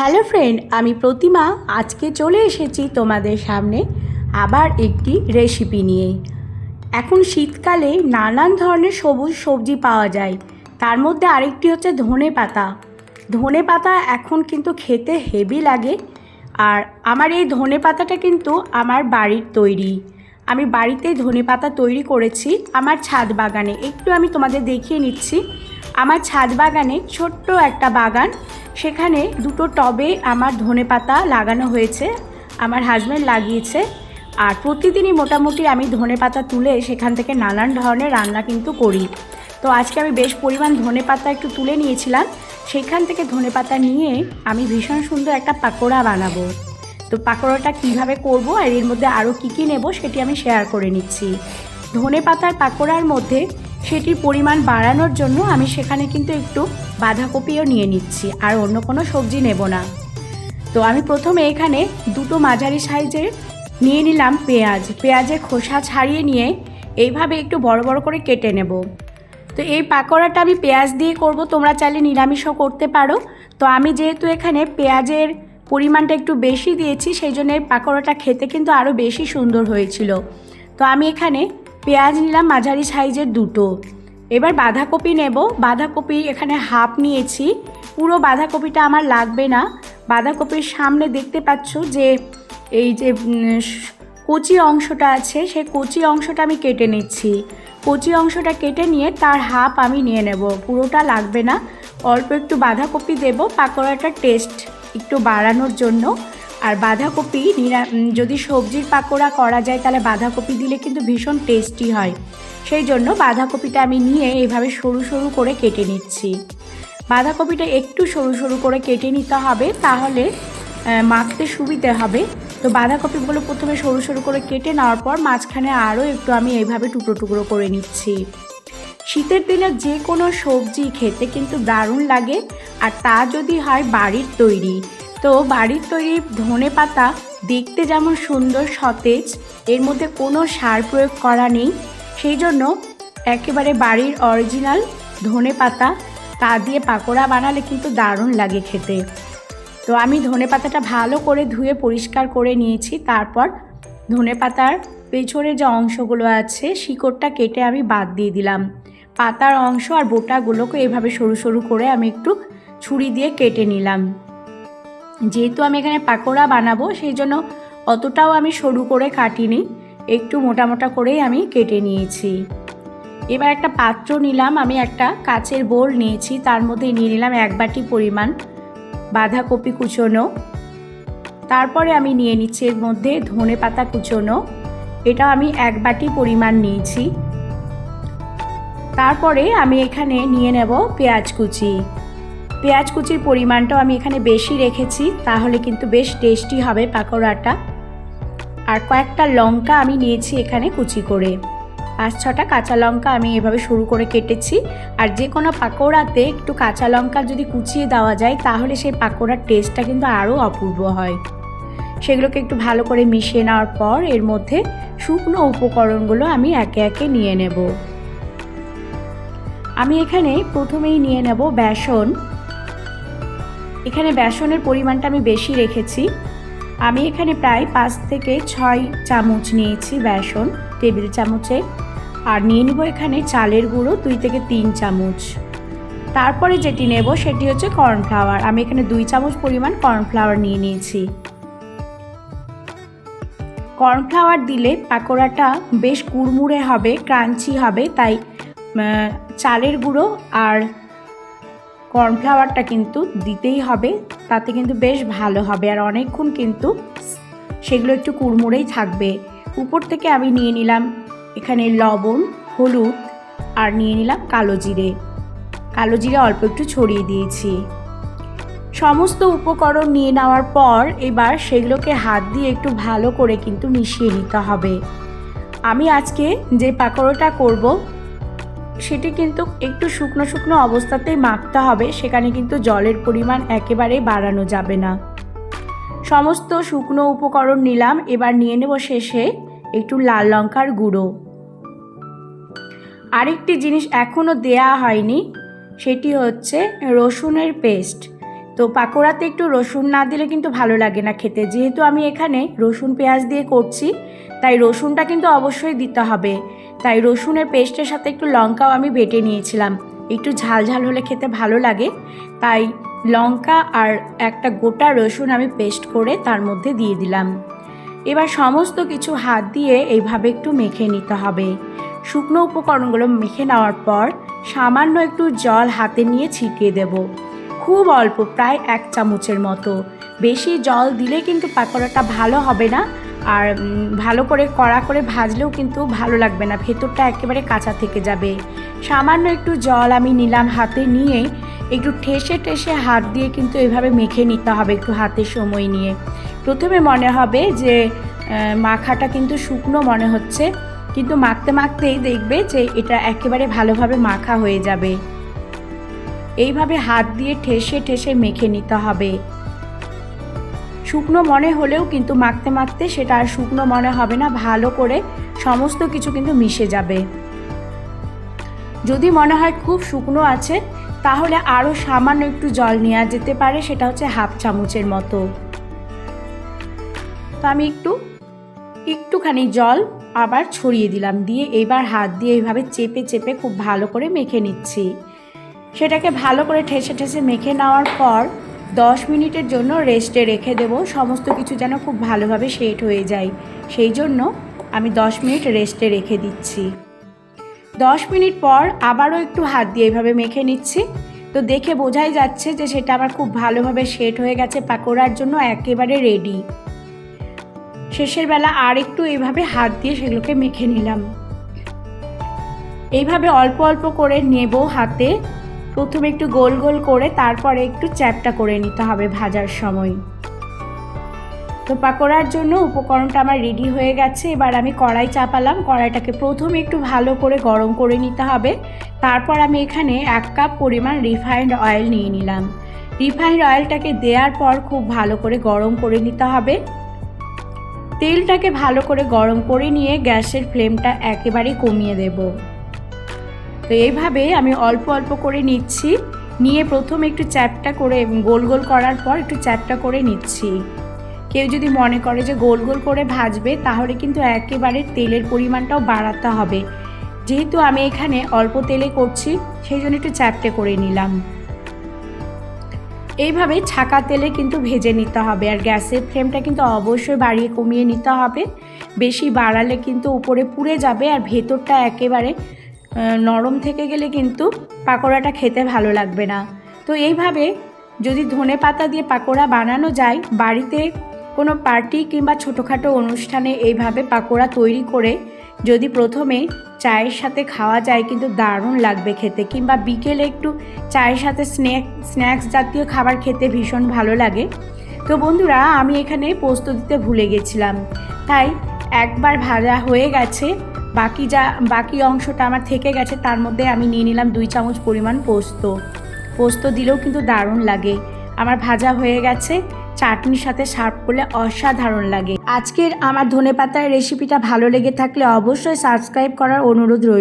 Hello friend, আমি প্রতিমা। আজকে চলে এসেছি তোমাদের সামনে আবার একটি রেসিপি নিয়ে। এখন শীতকালে নানান ধরনের সবুজ সবজি পাওয়া যায়। তার মধ্যে আরেকটি হচ্ছে ধনে পাতা। ধনে পাতা এখন কিন্তু খেতে হেভি লাগে। আর আমার এই ধনে পাতাটা কিন্তু আমার বাড়ির তৈরি। আমি বাড়িতেই ধনে পাতা তৈরি করেছি আমার ছাদ বাগানে। একটু আমি তোমাদের দেখিয়ে নিচ্ছি। আমার ছাদ বাগানে ছোট্ট একটা বাগান। সেখানে দুটো টবে আমার ধনে পাতা লাগানো হয়েছে। আমার হাজব্যান্ড লাগিয়েছে। আর প্রতিদিনই মোটামুটি আমি ধনে পাতা তুলে সেখান থেকে নানান ধরনের রান্না কিন্তু করি। তো আজকে আমি বেশ পরিমাণ ধনে পাতা একটু তুলে নিয়েছিলাম। সেখান থেকে ধনে পাতা নিয়ে আমি ভীষণ সুন্দর একটা পাকোড়া বানাবো। তো পাকোড়াটা কীভাবে করব আর এর মধ্যে আরও কী কী নেব সেটি আমি শেয়ার করে নিচ্ছি। ধনে পাতার পাকোড়ার মধ্যে সেটির পরিমাণ বাড়ানোর জন্য আমি সেখানে কিন্তু একটু বাঁধাকপিও নিয়ে নিচ্ছি আর অন্য কোনো সবজি নেব না। তো আমি প্রথমে এখানে দুটো মাঝারি সাইজের নিয়ে নিলাম পেঁয়াজ। পেঁয়াজের খোসা ছাড়িয়ে নিয়ে এইভাবে একটু বড় বড় করে কেটে নেব। তো এই পাকোড়াটা আমি পেঁয়াজ দিয়ে করব, তোমরা চাইলে নিরামিষও করতে পারো। তো আমি যেহেতু এখানে পেঁয়াজের পরিমাণটা একটু বেশি দিয়েছি, সেই জন্য এই পাকোড়াটা খেতে কিন্তু আরও বেশি সুন্দর হয়েছিল। তো আমি এখানে পেঁয়াজ নিলাম, মাঝারি সাইজের দুটো। এবার বাঁধাকপি নেব। বাঁধাকপি এখানে হাফ নিয়েছি। পুরো বাঁধাকপিটা আমার লাগবে না। বাঁধাকপির সামনে দেখতে পাচ্ছ যে এই যে কচি অংশটা আছে, সেই কচি অংশটা আমি কেটে নিচ্ছি। কচি অংশটা কেটে নিয়ে তার হাফ আমি নিয়ে নেব। পুরোটা লাগবে না। অল্প একটু বাঁধাকপি দেব, পাকোড়াটার টেস্ট একটু বাড়ানোর জন্য। আর বাঁধাকপি যদি সবজির পাকোড়া করা যায় তাহলে বাঁধাকপি দিলে কিন্তু ভীষণ টেস্টি হয়। সেই জন্য বাঁধাকপিটা আমি নিয়ে এইভাবে সরু সরু করে কেটে নিচ্ছি। বাঁধাকপিটা একটু সরু সরু করে কেটে নিতে হবে তাহলে মাখতে সুবিধে হবে। তো বাঁধাকপিগুলো প্রথমে সরু সরু করে কেটে নেওয়ার পর মাঝখানে আরও একটু আমি এইভাবে টুকরো টুকরো করে নিচ্ছি। শীতের দিনে যে কোনো সবজি খেতে কিন্তু দারুণ লাগে। আর তা যদি হয় বাড়ির তৈরি। তো বাড়ির তৈরি ধনে পাতা দেখতে যেমন সুন্দর সতেজ, এর মধ্যে কোনো সার প্রয়োগ করা নেই। সেই জন্য একেবারে বাড়ির অরিজিনাল ধনে পাতা, তা দিয়ে পাকোড়া বানালে কিন্তু দারুণ লাগে খেতে। তো আমি ধনে পাতাটা ভালো করে ধুয়ে পরিষ্কার করে নিয়েছি। তারপর ধনে পাতার পেছনে যে অংশগুলো আছে, শিকড়টা কেটে আমি বাদ দিয়ে দিলাম। পাতার অংশ আর বোটাগুলোকে এভাবে সরু সরু করে আমি একটু ছুরি দিয়ে কেটে নিলাম। যেহেতু আমি এখানে পাকোড়া বানাবো, সেই জন্য অতটাও আমি সরু করে কাটিনি, একটু মোটা মোটা করেই আমি কেটে নিয়েছি। এবার একটা পাত্র নিলাম, আমি একটা কাচের বোল নিয়েছি, তার মধ্যে নিয়ে নিলাম এক বাটি পরিমাণ বাঁধাকপি কুচোনো। তারপরে আমি নিয়ে নিচ্ছি এর মধ্যে ধনে পাতা কুচোনো এটা আমি এক বাটি পরিমাণ নিয়েছি। তারপরে আমি এখানে নিয়ে নেব পেঁয়াজ কুচি। পেঁয়াজ কুচির পরিমাণটাও আমি এখানে বেশি রেখেছি, তাহলে কিন্তু বেশ টেস্টি হবে পাকোড়াটা। আর কয়েকটা লঙ্কা আমি নিয়েছি এখানে কুচি করে। পাঁচ ছটা কাঁচা লঙ্কা আমি এভাবে শুরু করে কেটেছি। আর যে কোনো পাকোড়াতে একটু কাঁচা লঙ্কা যদি কুচিয়ে দেওয়া যায়, তাহলে সেই পাকোড়ার টেস্টটা কিন্তু আরও অপূর্ব হয়। সেগুলোকে একটু ভালো করে মিশিয়ে নেওয়ার পর এর মধ্যে শুকনো উপকরণগুলো আমি একে একে নিয়ে নেব। আমি এখানে প্রথমেই নিয়ে নেব বেসন। এখানে বেসনের পরিমাণটা আমি বেশি রেখেছি। আমি এখানে প্রায় পাঁচ থেকে ছয় চামচ নিয়েছি বেসন, টেবিল চামচে। আর নিয়ে নিব এখানে চালের গুঁড়ো দুই থেকে তিন চামচ। তারপরে যেটি নেব সেটি হচ্ছে কর্নফ্লাওয়ার। আমি এখানে দুই চামচ পরিমাণ কর্নফ্লাওয়ার নিয়ে নিয়েছি। কর্নফ্লাওয়ার দিলে পাকোড়াটা বেশ কুড়মুড়ে হবে, ক্রাঞ্চি হবে, তাই চালের গুঁড়ো আর কর্নফ্লাওয়ারটা কিন্তু দিতেই হবে। তাতে কিন্তু বেশ ভালো হবে। আর অনেকক্ষণ কিন্তু সেগুলো একটু কুড়মুড়েই থাকবে। উপর থেকে আমি নিয়ে নিলাম এখানে লবণ, হলুদ আর নিয়ে নিলাম কালো জিরে। কালো জিরে অল্প একটু ছড়িয়ে দিয়েছি। সমস্ত উপকরণ নিয়ে নেওয়ার পর এবার সেগুলোকে হাত দিয়ে একটু ভালো করে কিন্তু মিশিয়ে নিতে হবে। আমি আজকে যে পাকোড়াটা করব সেটি কিন্তু একটু শুকনো শুকনো অবস্থাতেই মাখতে হবে, সেখানে কিন্তু জলের পরিমাণ একেবারেই বাড়ানো যাবে না। সমস্ত শুকনো উপকরণ নিলাম, এবার নিয়ে নেব শেষে একটু লাল লঙ্কার গুঁড়ো। আরেকটি জিনিস এখনও দেয়া হয়নি, সেটি হচ্ছে রসুনের পেস্ট। তো পাকোড়াতে একটু রসুন না দিলে কিন্তু ভালো লাগে না খেতে, যেহেতু আমি এখানে রসুন পেঁয়াজ দিয়ে করছি তাই রসুনটা কিন্তু অবশ্যই দিতে হবে। তাই রসুনের পেস্টের সাথে একটু লঙ্কাও আমি বেটে নিয়েছিলাম। একটু ঝাল ঝাল হলে খেতে ভালো লাগে। তাই লঙ্কা আর একটা গোটা রসুন আমি পেস্ট করে তার মধ্যে দিয়ে দিলাম। এবার সমস্ত কিছু হাত দিয়ে এইভাবে একটু মেখে নিতে হবে। শুকনো উপকরণগুলো মেখে নেওয়ার পর সামান্য একটু জল হাতে নিয়ে ছিটিয়ে দেব। খুব অল্প, প্রায় এক চামচের মতো। বেশি জল দিলে কিন্তু পাকোড়াটা ভালো হবে না। আর ভালো করে কড়া করে ভাজলেও কিন্তু ভালো লাগবে না। ভেতরটা একেবারে কাঁচা থেকে যাবে। সামান্য একটু জল আমি নিলাম হাতে নিয়ে। একটু ঠেসে ঠেসে হাত দিয়ে কিন্তু এভাবে মেখে নিতে হবে একটু হাতে সময় নিয়ে। প্রথমে মনে হবে যে মাখাটা কিন্তু শুকনো মনে হচ্ছে। কিন্তু মাখতে মাখতেই দেখবে যে, এটা একেবারে ভালোভাবে মাখা হয়ে যাবে। এইভাবে হাত দিয়ে ঠেসে ঠেসে মেখে নিতে হবে। শুকনো মনে হলেও কিন্তু মাখতে মাখতে সেটা আর শুকনো মনে হবে না, ভালো করে সমস্ত কিছু কিন্তু মিশে যাবে। যদি মনে হয় খুব শুকনো আছে, তাহলে আরও সামান্য একটু জল নেওয়া যেতে পারে, সেটা হচ্ছে হাফ চামচের মতো। তো আমি একটু, একটুখানি জল আবার ছড়িয়ে দিলাম, দিয়ে এবার হাত দিয়ে এইভাবে চেপে চেপে খুব ভালো করে মেখে নিচ্ছি। সেটাকে ভালো করে ঠেসে ঠেসে মেখে নেওয়ার পর দশ মিনিটের জন্য রেস্টে রেখে দেব। সমস্ত কিছু যেন খুব ভালোভাবে সেট হয়ে যায়। সেই জন্য আমি দশ মিনিট রেস্টে রেখে দিচ্ছি। দশ মিনিট পর আবারও একটু হাত দিয়ে এইভাবে মেখে নিচ্ছি। তো দেখে বোঝাই যাচ্ছে যে সেটা আমার খুব ভালোভাবে সেট হয়ে গেছে, পাকোড়ার জন্য একেবারে রেডি শেষের বেলা আর একটু এইভাবে হাত দিয়ে সেগুলোকে মেখে নিলাম। এইভাবে অল্প অল্প করে নেব হাতে। প্রথমে একটু গোল গোল করে তারপরে একটু চ্যাপটা করে নিতে হবে ভাজার সময়। তো পাকোড়ার জন্য উপকরণটা আমার রেডি হয়ে গেছে। এবার আমি কড়াই চাপালাম। কড়াইটাকে প্রথমে একটু ভালো করে গরম করে নিতে হবে। তারপর আমি এখানে এক কাপ পরিমাণ রিফাইন্ড অয়েল নিয়ে নিলাম। রিফাইন্ড অয়েলটাকে দেওয়ার পর খুব ভালো করে গরম করে নিতে হবে। তেলটাকে ভালো করে গরম করে নিয়ে গ্যাসের ফ্লেমটা একেবারে কমিয়ে দেব। তো এইভাবে আমি অল্প অল্প করে নিচ্ছি। নিয়ে প্রথমে একটু চ্যাপটা করে গোল গোল করার পর একটু চ্যাপটা করে নিচ্ছি। কেউ যদি মনে করে যে গোল গোল করে ভাজবে, তাহলে কিন্তু একেবারে তেলের পরিমাণটাও বাড়াতে হবে। যেহেতু আমি এখানে অল্প তেলে করছি, সেই জন্য একটু চ্যাপটে করে নিলাম। এইভাবে ছাকা তেলে কিন্তু ভেজে নিতে হবে আর গ্যাসের ফ্লেমটা কিন্তু অবশ্যই বাড়িয়ে কমিয়ে নিতে হবে। বেশি বাড়ালে কিন্তু উপরে পুড়ে যাবে আর ভেতরটা একেবারে নরম থেকে গেলে কিন্তু পাকোড়াটা খেতে ভালো লাগবে না। তো এইভাবে যদি ধনে পাতা দিয়ে পাকোড়া বানানো যায়, বাড়িতে কোনো পার্টি কিংবা ছোটোখাটো অনুষ্ঠানে এইভাবে পাকোড়া তৈরি করে যদি প্রথমে চায়ের সাথে খাওয়া যায় কিন্তু দারুণ লাগবে খেতে, কিংবা বিকেলে একটু চায়ের সাথে স্ন্যাক স্ন্যাক্স জাতীয় খাবার খেতে ভীষণ ভালো লাগে। তো বন্ধুরা, আমি এখানে পোস্ত দিতে ভুলে গেছিলাম। তাই একবার ভাজা হয়ে গেছে। বাকি যা, বাকি অংশটা আমার থেকে গেছে, তার মধ্যে আমি নিয়ে নিলাম দুই চামচ পরিমাণ পোস্ত। পোস্ত দিলেও কিন্তু দারুণ লাগে। আমার ভাজা হয়ে গেছে, চাটনির সাথে সার্ভ করলে অসাধারণ লাগে। আজকের আমার ধনে পাতার রেসিপিটা ভালো লেগে থাকলে অবশ্যই সাবস্ক্রাইব করার অনুরোধ রইল